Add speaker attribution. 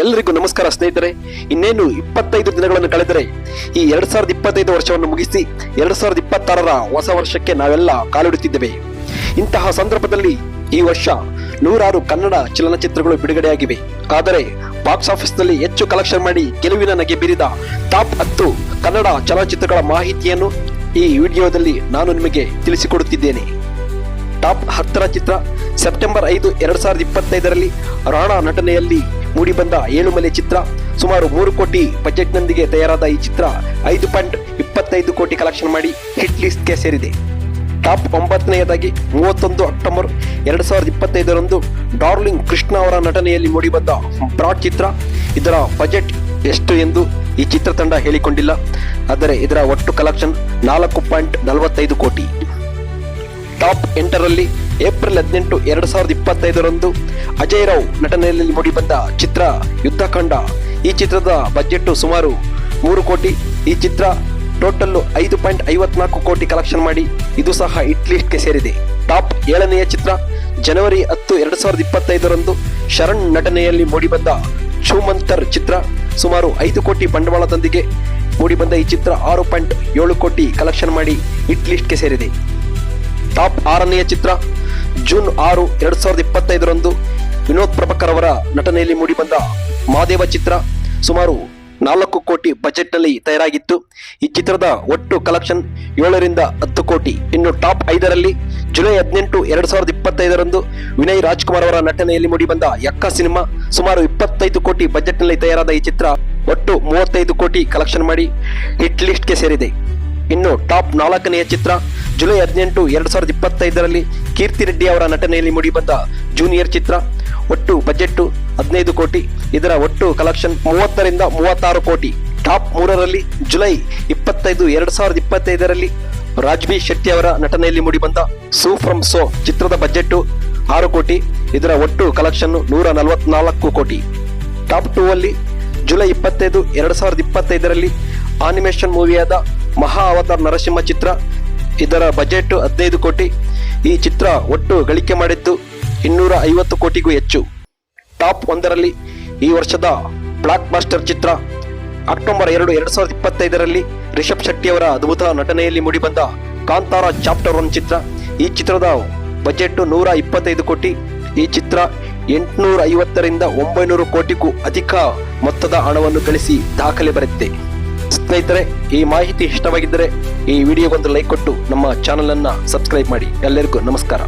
Speaker 1: ಎಲ್ಲರಿಗೂ ನಮಸ್ಕಾರ ಸ್ನೇಹಿತರೆ. ಇನ್ನೇನು ಇಪ್ಪತ್ತೈದು ದಿನಗಳನ್ನು ಕಳೆದರೆ ಈ ಎರಡ್ ಸಾವಿರದ ಇಪ್ಪತ್ತೈದು ವರ್ಷವನ್ನು ಮುಗಿಸಿ ಎರಡ್ ಸಾವಿರದ ಇಪ್ಪತ್ತಾರರ ಹೊಸ ವರ್ಷಕ್ಕೆ ನಾವೆಲ್ಲ ಕಾಲಿಡುತ್ತಿದ್ದೇವೆ. ಇಂತಹ ಸಂದರ್ಭದಲ್ಲಿ ಈ ವರ್ಷ ನೂರಾರು ಕನ್ನಡ ಚಲನಚಿತ್ರಗಳು ಬಿಡುಗಡೆಯಾಗಿವೆ. ಆದರೆ ಬಾಕ್ಸ್ ಆಫೀಸ್ನಲ್ಲಿ ಹೆಚ್ಚು ಕಲೆಕ್ಷನ್ ಮಾಡಿ ಗೆಲುವಿನ ನಗೆ ಬೀರಿದ ಟಾಪ್ ಹತ್ತು ಕನ್ನಡ ಚಲನಚಿತ್ರಗಳ ಮಾಹಿತಿಯನ್ನು ಈ ವಿಡಿಯೋದಲ್ಲಿ ನಾನು ನಿಮಗೆ ತಿಳಿಸಿಕೊಡುತ್ತಿದ್ದೇನೆ. ಟಾಪ್ ಹತ್ತರ ಚಿತ್ರ ಸೆಪ್ಟೆಂಬರ್ ಐದು, ಎರಡು ಸಾವಿರದ ಇಪ್ಪತ್ತೈದರಲ್ಲಿ ರಾಣಾ ನಟನೆಯಲ್ಲಿ ಮೂಡಿಬಂದ ಏಳುಮಲೆ ಚಿತ್ರ. ಸುಮಾರು ಮೂರು ಕೋಟಿ ಬಜೆಟ್ನೊಂದಿಗೆ ತಯಾರಾದ ಈ ಚಿತ್ರ ಐದು ಪಾಯಿಂಟ್ ಇಪ್ಪತ್ತೈದು ಕೋಟಿ ಕಲೆಕ್ಷನ್ ಮಾಡಿ ಹಿಟ್ ಲಿಸ್ಟ್ಗೆ ಸೇರಿದೆ. ಟಾಪ್ ಒಂಬತ್ತನೆಯದಾಗಿ ಮೂವತ್ತೊಂದು ಅಕ್ಟೋಬರ್ ಎರಡು ಸಾವಿರದ ಇಪ್ಪತ್ತೈದರಂದು ಡಾರ್ಲಿಂಗ್ ಕೃಷ್ಣ ಅವರ ನಟನೆಯಲ್ಲಿ ಮೂಡಿಬಂದ ಬ್ರಾಡ್ ಚಿತ್ರ. ಇದರ ಬಜೆಟ್ ಎಷ್ಟು ಎಂದು ಈ ಚಿತ್ರತಂಡ ಹೇಳಿಕೊಂಡಿಲ್ಲ. ಆದರೆ ಇದರ ಒಟ್ಟು ಕಲೆಕ್ಷನ್ ನಾಲ್ಕು ಪಾಯಿಂಟ್ ನಲವತ್ತೈದು ಕೋಟಿ. ಟಾಪ್ ಎಂಟರಲ್ಲಿ ಏಪ್ರಿಲ್ ಹದಿನೆಂಟು, ಎರಡು ಸಾವಿರದ ಇಪ್ಪತ್ತೈದರಂದು ಅಜಯ್ ರಾವ್ ನಟನೆಯಲ್ಲಿ ಮೂಡಿಬಂದ ಚಿತ್ರ ಯುದ್ಧಕಾಂಡ ಈ ಚಿತ್ರದ ಬಜೆಟ್ ಸುಮಾರು ಮೂರು ಕೋಟಿ. ಈ ಚಿತ್ರ ಟೋಟಲ್ ಐದು ಪಾಯಿಂಟ್ ಐವತ್ನಾಲ್ಕು ಕೋಟಿ ಕಲೆಕ್ಷನ್ ಮಾಡಿ ಇದು ಸಹ ಹಿಟ್ ಲಿಸ್ಟ್ಗೆ ಸೇರಿದೆ. ಟಾಪ್ ಏಳನೆಯ ಚಿತ್ರ ಜನವರಿ ಹತ್ತು, ಎರಡು ಸಾವಿರದ ಇಪ್ಪತ್ತೈದರಂದು ಶರಣ್ ನಟನೆಯಲ್ಲಿ ಮೂಡಿಬಂದ ಛೂಮಂತರ್ ಚಿತ್ರ ಸುಮಾರು ಐದು ಕೋಟಿ ಬಂಡವಾಳದೊಂದಿಗೆ ಮೂಡಿಬಂದ ಈ ಚಿತ್ರ ಆರು ಪಾಯಿಂಟ್ ಏಳು ಕೋಟಿ ಕಲೆಕ್ಷನ್ ಮಾಡಿ ಹಿಟ್ ಲಿಸ್ಟ್ಗೆ ಸೇರಿದೆ. ಟಾಪ್ ಆರನೆಯ ಚಿತ್ರ ಜೂನ್ ಆರು, ಎರಡ್ ಸಾವಿರದ ಇಪ್ಪತ್ತೈದರಂದು ವಿನೋದ್ ಪ್ರಭಾಕರ್ ಅವರ ನಟನೆಯಲ್ಲಿ ಮೂಡಿಬಂದ ಮಾದೇವ ಚಿತ್ರ ಸುಮಾರು ನಾಲ್ಕು ಕೋಟಿ ಬಜೆಟ್ನಲ್ಲಿ ತಯಾರಾಗಿತ್ತು. ಈ ಚಿತ್ರದ ಒಟ್ಟು ಕಲೆಕ್ಷನ್ ಏಳರಿಂದ ಹತ್ತು ಕೋಟಿ. ಇನ್ನು ಟಾಪ್ ಐದರಲ್ಲಿ ಜುಲೈ ಹದಿನೆಂಟು, ಎರಡ್ ಸಾವಿರದ ಇಪ್ಪತ್ತೈದರಂದು ವಿನಯ್ ರಾಜ್ಕುಮಾರ್ ಅವರ ನಟನೆಯಲ್ಲಿ ಮೂಡಿಬಂದ ಯಕ್ಕ ಸಿನಿಮಾ ಸುಮಾರು ಇಪ್ಪತ್ತೈದು ಕೋಟಿ ಬಜೆಟ್ನಲ್ಲಿ ತಯಾರಾದ ಈ ಚಿತ್ರ ಒಟ್ಟು ಮೂವತ್ತೈದು ಕೋಟಿ ಕಲೆಕ್ಷನ್ ಮಾಡಿ ಹಿಟ್ ಲಿಸ್ಟ್ಗೆ ಸೇರಿದೆ. ಇನ್ನು ಟಾಪ್ ನಾಲ್ಕನೆಯ ಚಿತ್ರ ಜುಲೈ ಹದಿನೆಂಟು ಎರಡು ಸಾವಿರದ ಇಪ್ಪತ್ತೈದರಲ್ಲಿ ಕೀರ್ತಿ ರೆಡ್ಡಿ ಅವರ ನಟನೆಯಲ್ಲಿ ಮೂಡಿಬಂದ ಜೂನಿಯರ್ ಚಿತ್ರ. ಒಟ್ಟು ಬಜೆಟ್ ಹದಿನೈದು ಕೋಟಿ. ಇದರ ಒಟ್ಟು ಕಲೆಕ್ಷನ್ ಮೂವತ್ತರಿಂದ ಮೂವತ್ತಾರು ಕೋಟಿ. ಟಾಪ್ ಮೂರರಲ್ಲಿ ಜುಲೈ ಇಪ್ಪತ್ತೈದು ಎರಡು ಸಾವಿರದ ಇಪ್ಪತ್ತೈದರಲ್ಲಿ ರಾಜ್ಬಿ ಶೆಟ್ಟಿ ಅವರ ನಟನೆಯಲ್ಲಿ ಮೂಡಿಬಂದ ಸೂ ಫ್ರಮ್ ಸೋ ಚಿತ್ರದ ಬಜೆಟ್ ಆರು ಕೋಟಿ. ಇದರ ಒಟ್ಟು ಕಲೆಕ್ಷನ್ ನೂರ ನಲವತ್ನಾಲ್ಕು ಕೋಟಿ. ಟಾಪ್ ಟೂ ಅಲ್ಲಿ ಜುಲೈ ಇಪ್ಪತ್ತೈದು ಎರಡು ಸಾವಿರದ ಇಪ್ಪತ್ತೈದರಲ್ಲಿ ಆನಿಮೇಷನ್ ಮೂವಿಯಾದ ಮಹಾ ಅವತಾರ್ ನರಸಿಂಹ ಚಿತ್ರ. ಇದರ ಬಜೆಟ್ ಹದಿನೈದು ಕೋಟಿ. ಈ ಚಿತ್ರ ಒಟ್ಟು ಗಳಿಕೆ ಮಾಡಿದ್ದು ಇನ್ನೂರ ಐವತ್ತು ಕೋಟಿಗೂ ಹೆಚ್ಚು. ಟಾಪ್ ಒಂದರಲ್ಲಿ ಈ ವರ್ಷದ ಬ್ಲಾಕ್ ಬಾಸ್ಟರ್ ಚಿತ್ರ. ಅಕ್ಟೋಬರ್ ಎರಡು ಎರಡು ಸಾವಿರದ ಇಪ್ಪತ್ತೈದರಲ್ಲಿ ರಿಷಬ್ ಶೆಟ್ಟಿಯವರ ಅದ್ಭುತ ನಟನೆಯಲ್ಲಿ ಮೂಡಿಬಂದ ಕಾಂತಾರ ಚಾಪ್ಟರ್ ಒನ್ ಚಿತ್ರ. ಈ ಚಿತ್ರದ ಬಜೆಟ್ ನೂರ ಇಪ್ಪತ್ತೈದು ಕೋಟಿ. ಈ ಚಿತ್ರ ಎಂಟುನೂರ ಐವತ್ತರಿಂದ ಒಂಬೈನೂರು ಕೋಟಿಗೂ ಅಧಿಕ ಮೊತ್ತದ ಹಣವನ್ನು ಗಳಿಸಿ ದಾಖಲೆ ಬರುತ್ತೆ ಸ್ನೇಹಿತರೆ ಈ ಮಾಹಿತಿ ಇಷ್ಟವಾಗಿದ್ದರೆ ಈ ವಿಡಿಯೋಗೊಂದು ಲೈಕ್ ಕೊಟ್ಟು ನಮ್ಮ ಚಾನಲನ್ನು ಸಬ್ಸ್ಕ್ರೈಬ್ ಮಾಡಿ. ಎಲ್ಲರಿಗೂ ನಮಸ್ಕಾರ.